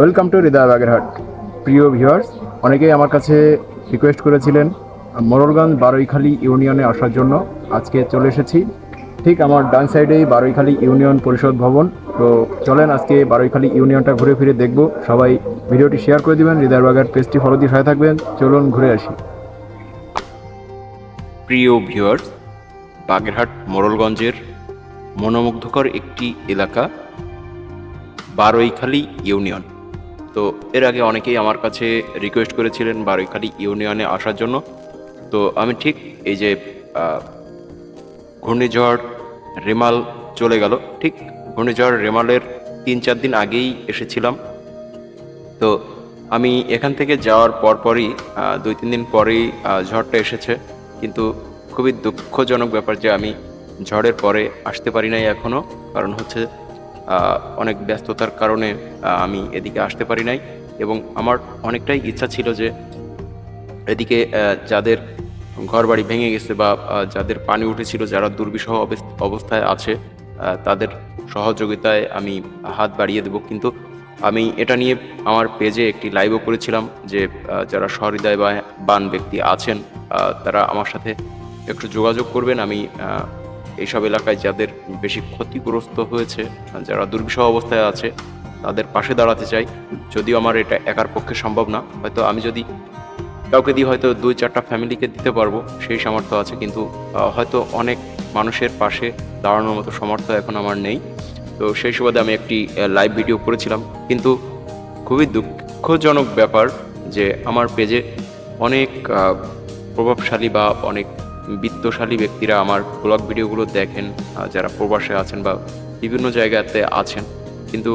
Welcome to হৃদয় বাগেরহাট প্রিয় viewers অনেকেই আমার কাছে রিকোয়েস্ট করেছিলেন মোরলগঞ্জ বারৈখালী ইউনিয়নে আসার জন্য। আজকে চলে এসেছি। ঠিক আমার ডান সাইডেই বারৈখালী ইউনিয়ন পরিষদ ভবন। তো চলেন আজকে বারৈখালী ইউনিয়নটা ঘুরে ফিরে দেখব। সবাই ভিডিওটি শেয়ার করে দিবেন। হৃদয় বাগের পেজটি ফলো দিয়ে থাকবেন। চলুন ঘুরে আসি। প্রিয় ভিউয়ার্স বাগেরহাট মোরলগঞ্জের মনোমুগ্ধকর একটি এলাকা বারৈখালী ইউনিয়ন। তো এর আগে অনেকেই আমার কাছে রিকোয়েস্ট করেছিলেন বারৈখালী ইউনিয়নে আসার জন্য। তো আমি ঠিক এই যে ঘূর্ণিঝড় রেমাল চলে গেল। ঠিক ঘূর্ণিঝড় রেমালের তিন চার দিন আগেই এসেছিলাম। তো আমি এখান থেকে যাওয়ার পরপরই দুই তিন দিন পরেই ঝড়টা এসেছে। কিন্তু খুবই দুঃখজনক ব্যাপার যে আমি ঝড়ের পরে আসতে পারি নাই এখনও কারণ হচ্ছে অনেক ব্যস্ততার কারণে আমি এদিকে আসতে পারি নাই এবং আমার অনেকটাই ইচ্ছা ছিল যে এদিকে যাদের ঘরবাড়ি ভেঙে গেছে বা যাদের পানি উঠেছিল, যারা দুর্বিষহ অবস- অবস্থায় আছে তাদের সহযোগিতায় আমি হাত বাড়িয়ে দেব। কিন্তু আমি এটা নিয়ে আমার পেজে একটি লাইভও করেছিলাম যে যারা সহৃদয় বা, বান ব্যক্তি আছেন তারা আমার সাথে একটু যোগাযোগ করবেন। আমি এইসব এলাকায় যাদের বেশি ক্ষতিগ্রস্ত হয়েছে, যারা দুর্বিষহ অবস্থায় আছে, তাদের পাশে দাঁড়াতে চাই। যদিও আমার এটা একার পক্ষে সম্ভব না, হয়তো আমি যদি কাউকে দিয়ে হয়তো দুই চারটা ফ্যামিলিকে দিতে পারব, সেই সামর্থ্য আছে, কিন্তু হয়তো অনেক মানুষের পাশে দাঁড়ানোর মতো সামর্থ্য এখন আমার নেই। তো সেই সুবাদে আমি একটি লাইভ ভিডিও করেছিলাম। কিন্তু খুবই দুঃখজনক ব্যাপার যে আমার পেজে অনেক প্রভাবশালী বা অনেক বিত্তশালী ব্যক্তিরা আমার ব্লগ ভিডিওগুলো দেখেন যারা প্রবাসে আছেন বা বিভিন্ন জায়গাতে আছেন। কিন্তু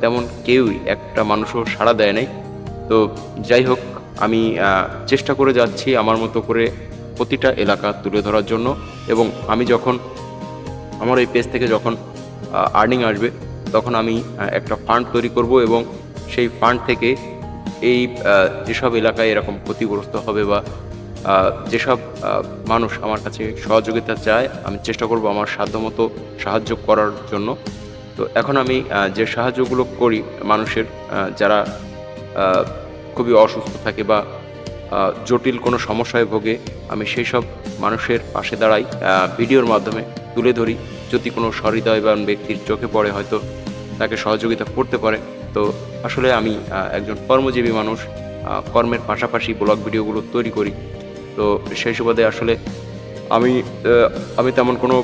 তেমন কেউই একটা মানুষও সাড়া দেয় নাই। তো যাই হোক, আমি চেষ্টা করে যাচ্ছি আমার মতো করে প্রতিটা এলাকা তুলে ধরার জন্য। এবং আমি যখন আমার এই পেজ থেকে যখন আর্নিং আসবে, তখন আমি একটা ফান্ড তৈরি করব এবং সেই ফান্ড থেকে এই যেসব এলাকায় এরকম ক্ষতিগ্রস্ত হবে বা যেসব মানুষ আমার কাছে সহযোগিতা চায়, আমি চেষ্টা করব আমার সাধ্যমতো সাহায্য করার জন্য। তো এখন আমি যে সাহায্যগুলো করি মানুষের যারা খুবই অসুস্থ থাকে বা জটিল কোনো সমস্যায় ভোগে, আমি সেই সব মানুষের পাশে দাঁড়াই ভিডিওর মাধ্যমে তুলে ধরি। যদি কোনো সহৃদয়বান ব্যক্তির চোখে পড়ে হয়তো তাকে সহযোগিতা করতে পারে। তো আসলে আমি একজন কর্মজীবী মানুষ কর্মের পাশাপাশি ব্লগ ভিডিওগুলো তৈরি করি। তো সেই সুবাদে আসলে আমি আমি তেমন কোনো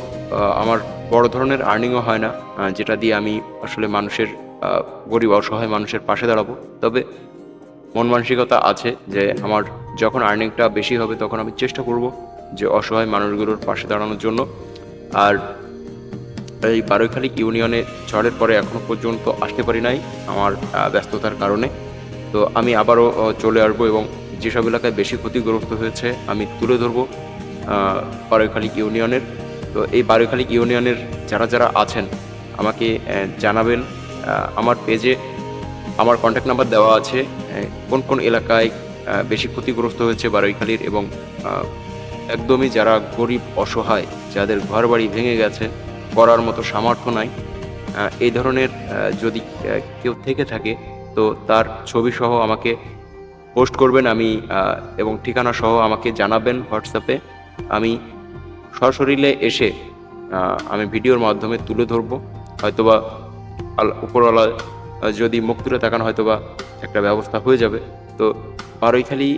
আমার বড় ধরনের আর্নিংও হয় না যেটা দিয়ে আমি আসলে মানুষের গরিব অসহায় মানুষের পাশে দাঁড়াবো। তবে মন মানসিকতা আছে যে আমার যখন আর্নিংটা বেশি হবে তখন আমি চেষ্টা করব যে অসহায় মানুষগুলোর পাশে দাঁড়ানোর জন্য। আর এই বারৈখালী ইউনিয়নে ঝড়ের পরে এখনও পর্যন্ত আসতে পারি নাই আমার ব্যস্ততার কারণে। তো আমি আবারও চলে আসব এবং যেসব এলাকায় বেশি ক্ষতিগ্রস্ত হয়েছে, আমি তুলে ধরবো বারৈখালী ইউনিয়নের। তো এই বারৈখালী ইউনিয়নের যারা যারা আছেন, আমাকে জানাবেন। আমার পেজে আমার কন্ট্যাক্ট নাম্বার দেওয়া আছে কোন কোন এলাকায় বেশি ক্ষতিগ্রস্ত হয়েছে বারৈখালীর এবং একদমই যারা গরিব, অসহায়, যাদের ঘর বাড়ি ভেঙে গেছে, করার মতো সামর্থ্য নাই। এই ধরনের যদি কেউ থেকে থাকে, তো তার ছবি সহ আমাকে করবেন আমি এবং ঠিকানা সহ আমাকে জানাবেন হোয়াটসঅ্যাপে। আমি সশরীরে এসে আমি ভিডিওর মাধ্যমে তুলে ধরবো। হয়তোবা উপরওয়ালা যদি মুখ তুলে তাকান হয়তোবা একটা ব্যবস্থা হয়ে যাবে। তো বারৈখালী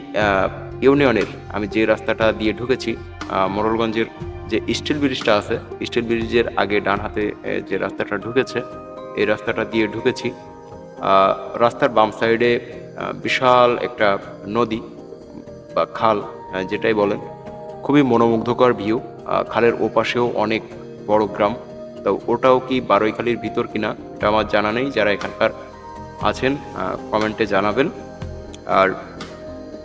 ইউনিয়নের আমি যে রাস্তাটা দিয়ে ঢুকেছি আহ, মোড়লগঞ্জের যে স্টিল ব্রিজটা আছে স্টিল ব্রিজের আগে ডান হাতে যে রাস্তাটা ঢুকেছে এই রাস্তাটা দিয়ে ঢুকেছি। রাস্তার বাম সাইডে বিশাল একটা নদী বা খাল যেটাই বলেন, খুবই মনোমুগ্ধকর ভিউ খালের ওপাশেও অনেক বড় গ্রাম। তো ওটাও কি বারৈখালীর ভিতর কিনা, এটা আমার জানা নেই। যারা এখানকার আছেন কমেন্টে জানাবেন। আর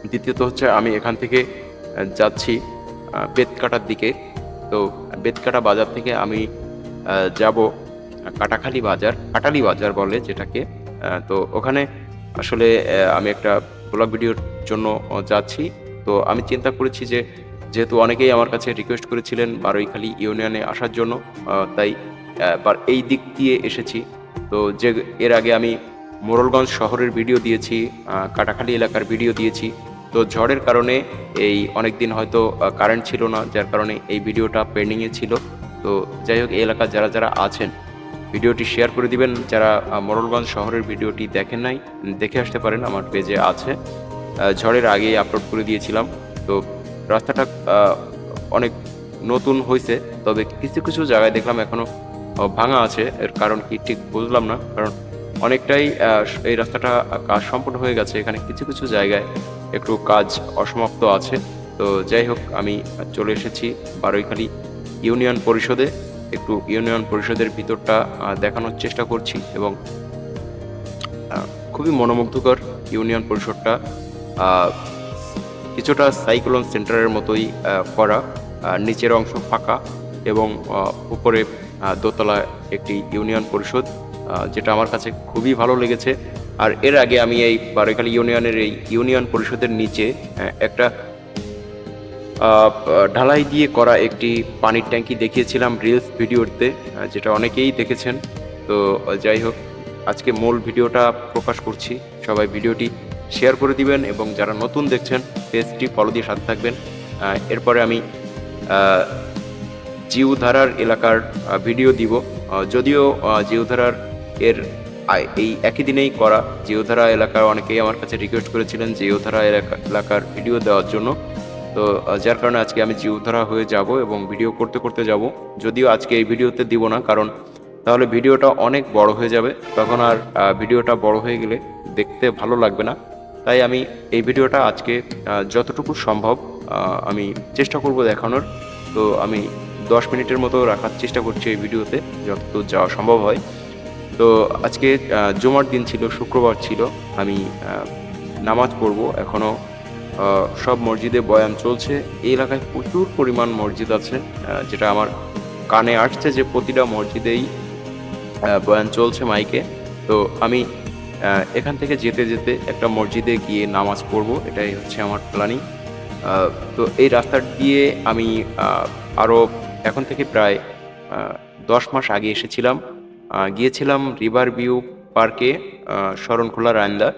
দ্বিতীয়ত হচ্ছে, আমি এখান থেকে যাচ্ছি বেতকাটার দিকে। তো বেতকাটা বাজার থেকে আমি যাব, কাটাখালী বাজার, কাটালি বাজার বলে যেটাকে। তো ওখানে আসলে আমি একটা ব্লগ ভিডিওর জন্য যাচ্ছি। তো আমি চিন্তা করেছি যে, যেহেতু অনেকেই আমার কাছে রিকোয়েস্ট করেছিলেন বারৈখালী ইউনিয়নে আসার জন্য তাই এই দিক দিয়ে এসেছি। তো যে, এর আগে আমি মোরলগঞ্জ শহরের ভিডিও দিয়েছি কাটাখালি এলাকার ভিডিও দিয়েছি। তো ঝড়ের কারণে এই অনেক দিন হয়তো কারেন্ট ছিল না, যার কারণে এই ভিডিওটা পেন্ডিংয়ে ছিল। তো যাই হোক, এই এলাকার যারা যারা আছেন ভিডিওটি শেয়ার করে দিবেন। যারা মোরলগঞ্জ শহরের ভিডিওটি দেখেন নাই, দেখে আসতে পারেন, আমার পেজে আছে। ঝড়ের আগেই আপলোড করে দিয়েছিলাম। তো রাস্তাটা অনেক নতুন হয়েছে তবে কিছু কিছু জায়গায় দেখলাম এখনও ভাঙা আছে। এর কারণ কি ঠিক বুঝলাম না, কারণ অনেকটাই এই রাস্তাটা কাজ সম্পূর্ণ হয়ে গেছে। এখানে কিছু কিছু জায়গায় একটু কাজ অসমাপ্ত আছে। তো যাই হোক, আমি চলে এসেছি বারৈখালী ইউনিয়ন পরিষদে। একটু ইউনিয়ন পরিষদের ভিতরটা দেখানোর চেষ্টা করছি এবং খুবই মনোমুগ্ধকর ইউনিয়ন পরিষদটা কিছুটা সাইক্লোন সেন্টারের মতোই করা নিচের অংশ ফাঁকা এবং উপরে দোতলা একটি ইউনিয়ন পরিষদ যেটা আমার কাছে খুবই ভালো লেগেছে। আর এর আগে আমি এই বারেখালী ইউনিয়নের এই ইউনিয়ন পরিষদের নিচে একটা ঢালাই দিয়ে করা একটি পানির ট্যাঙ্কি দেখিয়েছিলাম রিলস ভিডিওতে যেটা অনেকেই দেখেছেন। তো যাই হোক, আজকে মূল ভিডিওটা প্রকাশ করছি। সবাই ভিডিওটি শেয়ার করে দিবেন এবং যারা নতুন দেখছেন, পেজটি ফলো দিয়ে সাথে থাকবেন। এরপরে আমি জিউধারার এলাকার ভিডিও দিব। যদিও জিউধারার এর এই একই দিনেই করা। জিওধারা এলাকার অনেকেই আমার কাছে রিকোয়েস্ট করেছিলেন জিওধারা এলাকা, এলাকার ভিডিও দেওয়ার জন্য। তো যার কারণে আজকে আমি জিওধারা হয়ে যাব এবং ভিডিও করতে করতে যাব। যদিও আজকে এই ভিডিওতে দিব না, কারণ তাহলে ভিডিওটা অনেক বড় হয়ে যাবে। তখন আর ভিডিওটা বড় হয়ে গেলে দেখতে ভালো লাগবে না। তাই আমি এই ভিডিওটা আজকে যতটুকু সম্ভব আমি চেষ্টা করব দেখানোর। তো আমি দশ মিনিটের মতো রাখার চেষ্টা করছি এই ভিডিওতে, যতদূর যাওয়া সম্ভব হয়। তো আজকে জুমার দিন ছিল, শুক্রবার ছিল। আমি নামাজ পড়ব। এখনও সব মসজিদে বয়ান চলছে। এই এলাকায় প্রচুর পরিমাণ মসজিদ আছে যেটা আমার কানে আসছে যে প্রতিটা মসজিদেই বয়ান চলছে মাইকে। তো আমি এখান থেকে যেতে যেতে একটা মসজিদে গিয়ে নামাজ পড়ব, এটাই হচ্ছে আমার প্ল্যানিং। তো এই রাস্তা দিয়ে আমি আরও এখন থেকে প্রায় দশ মাস আগে এসেছিলাম। গিয়েছিলাম রিভার ভিউ পার্কে শরণখোলা রায়ন্দা।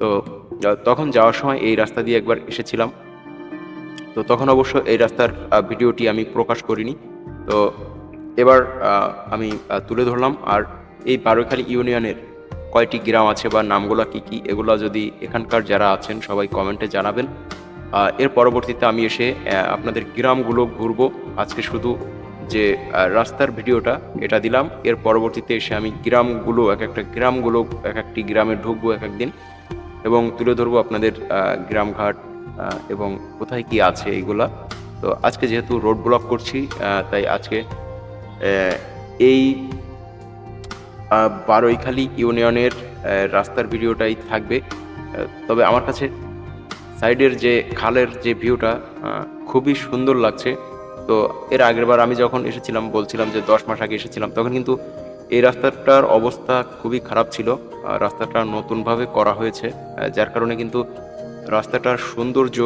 তো তখন যাওয়ার সময় এই রাস্তা দিয়ে একবার এসেছিলাম। তো তখন অবশ্য এই রাস্তার ভিডিওটি আমি প্রকাশ করিনি। তো এবার আমি তুলে ধরলাম। আর এই বারোখালী ইউনিয়নের কয়টি গ্রাম আছে বা নামগুলো কি কি, এগুলো যদি এখানকার যারা আছেন, সবাই কমেন্টে জানাবেন। এর পরবর্তীতে আমি এসে আপনাদের গ্রামগুলো ঘুরবো। আজকে শুধু যে রাস্তার ভিডিওটা, এটা দিলাম। এর পরবর্তীতে এসে আমি গ্রামগুলো, এক একটা গ্রামগুলো, এক একটি গ্রামে ঢুকবো এক একদিন। এবং তুলে ধরবো আপনাদের গ্রামঘাট এবং কোথায় কি আছে এইগুলা তো আজকে যেহেতু রোড ব্লক করছি তাই আজকে এই আহ, বারৈখালী ইউনিয়নের রাস্তার ভিডিওটাই থাকবে। তবে আমার কাছে সাইডের যে খালের যে ভিউটা খুবই সুন্দর লাগছে। তো এর আগের বার আমি যখন এসেছিলাম বলছিলাম যে দশ মাস আগে এসেছিলাম তখন কিন্তু এই রাস্তাটার অবস্থা খুবই খারাপ ছিল। রাস্তাটা নতুনভাবে করা হয়েছে যার কারণে কিন্তু রাস্তাটার সৌন্দর্য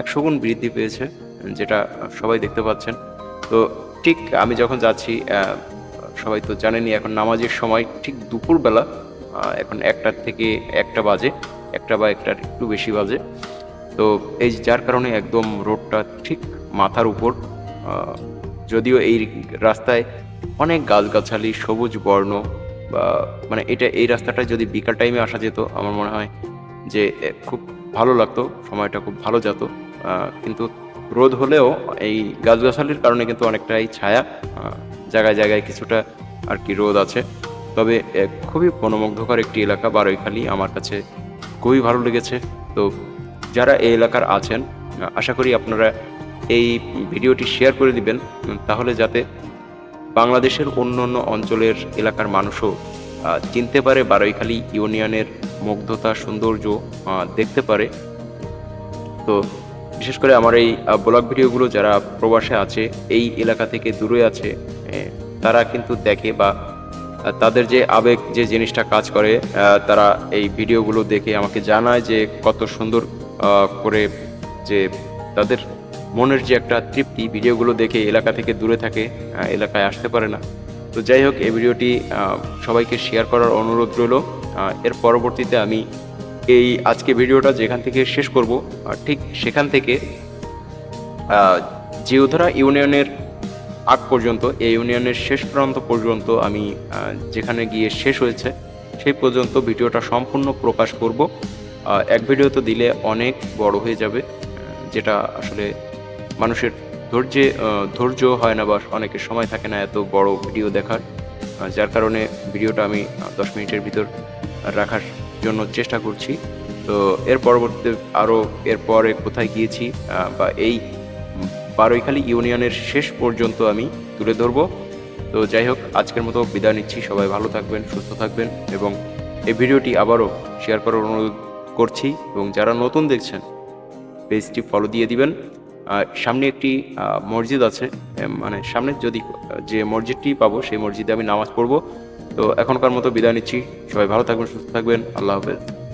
একশো গুণ বৃদ্ধি পেয়েছে, যেটা সবাই দেখতে পাচ্ছেন। তো ঠিক আমি যখন যাচ্ছি সবাই তো জানেনই এখন নামাজের সময় ঠিক দুপুরবেলা এখন একটার থেকে একটা বাজে, একটা বা একটার একটু বেশি বাজে। তো এই যার কারণে একদম রোডটা ঠিক মাথার উপর যদিও এই রাস্তায় অনেক গাছগাছালি, সবুজ বর্ণ বা মানে এটা, এই রাস্তাটা যদি বিকাল টাইমে আসা যেত, আমার মনে হয় যে খুব ভালো লাগতো, সময়টা খুব ভালো যেত। কিন্তু রোদ হলেও এই গাছগাছালির কারণে কিন্তু অনেকটাই ছায়া জায়গায় জায়গায় কিছুটা আর কি রোদ আছে। তবে খুবই মনোমুগ্ধকর একটি এলাকা বারৈখালী আমার কাছে খুবই ভালো লেগেছে। তো যারা এই এলাকার আছেন আশা করি আপনারা এই ভিডিওটি শেয়ার করে দিবেন তাহলে যাতে বাংলাদেশের অন্য অন্য অঞ্চলের এলাকার মানুষও চিনতে পারে বারৈখালী ইউনিয়নের মুগ্ধতা, সৌন্দর্য দেখতে পারে। তো বিশেষ করে আমার এই ব্লগ ভিডিওগুলো যারা প্রবাসে আছে, এই এলাকা থেকে দূরে আছে তারা কিন্তু দেখে বা তাদের যে আবেগ, যে জিনিসটা কাজ করে তারা এই ভিডিওগুলো দেখে আমাকে জানায় যে কত সুন্দর করে যে তাদের মনের যে একটা তৃপ্তি ভিডিওগুলো দেখে এলাকা থেকে দূরে থাকে এলাকায় আসতে পারে না। তো যাই হোক, এই ভিডিওটি সবাইকে শেয়ার করার অনুরোধ রইল। এর পরবর্তীতে আমি এই আজকে ভিডিওটা যেখান থেকে শেষ করব ঠিক সেখান থেকে জিওধরা ইউনিয়নের আগ পর্যন্ত, এই ইউনিয়নের শেষ প্রান্ত পর্যন্ত আমি যেখানে গিয়ে শেষ হয়েছে, সেই পর্যন্ত ভিডিওটা সম্পূর্ণ প্রকাশ করব। এক ভিডিও তো দিলে অনেক বড় হয়ে যাবে যেটা আসলে মানুষের ধৈর্যে ধৈর্য হয় না বা অনেকের সময় থাকে না এত বড় ভিডিও দেখার। যার কারণে ভিডিওটা আমি দশ মিনিটের ভিতর রাখার জন্য চেষ্টা করছি। তো এর পরবর্তীতে আরও এরপরে কোথায় গিয়েছি বা এই বারৈখালী ইউনিয়নের শেষ পর্যন্ত আমি তুলে ধরবো। তো যাই হোক, আজকের মতো বিদায় নিচ্ছি। সবাই ভালো থাকবেন, সুস্থ থাকবেন এবং এই ভিডিওটি আবারও শেয়ার করার অনুরোধ করছি। এবং যারা নতুন দেখছেন, পেজটি ফলো দিয়ে দিবেন। সামনে একটি মসজিদ আছে মানে সামনে যদি যে মসজিদটি পাবো, সেই মসজিদে আমি নামাজ পড়ব। তো এখনকার মতো বিদায় নিচ্ছি। সবাই ভালো থাকবেন, সুস্থ থাকবেন। আল্লাহ হাফেজ।